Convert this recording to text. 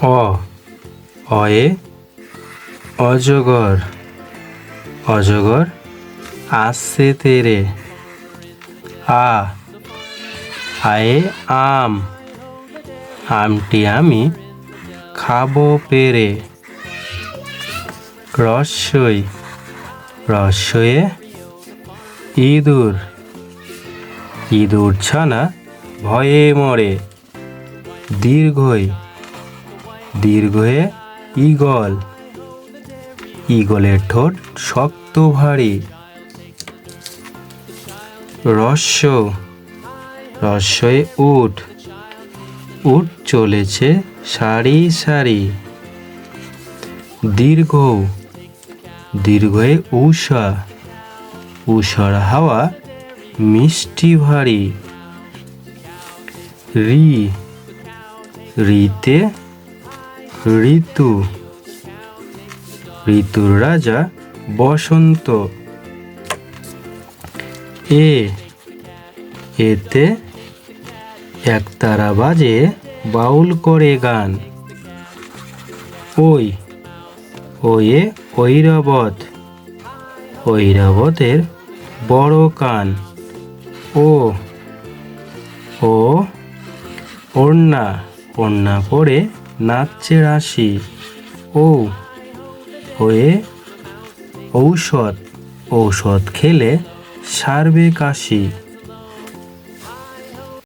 অ, অয়ে, অজগর অজগর আসছে তেরে। আ, আয়ে আম, আমটি আমি খাব পেরে। রস্যই রস্যয়ে ইঁদুর। ইঁদুর ছানা ভয়ে মরে। দীর্ঘই দীর্ঘয়ে ঈগল। ঈগলের ঠোঁট শক্ত ভারী। রস্য রস্যয়ে উঠ উঠ চলেছে সারি সারি। দীর্ঘ। দীর্ঘয়ে উষা উষার হাওয়া মিষ্টি ভারী। রি। রিতে ঋতু। ঋতুর রাজা বসন্ত। এ, এতে একতারা বাজে বাউল করে গান। ওই, ওয়ে ঐরাবত। ঐরাবতের বড় কান। ও ও, ওড়না ওড়না পরে নাচছে রাশি ও হয়ে ঔষধ। ঔষধ খেলে সারবে কাশি।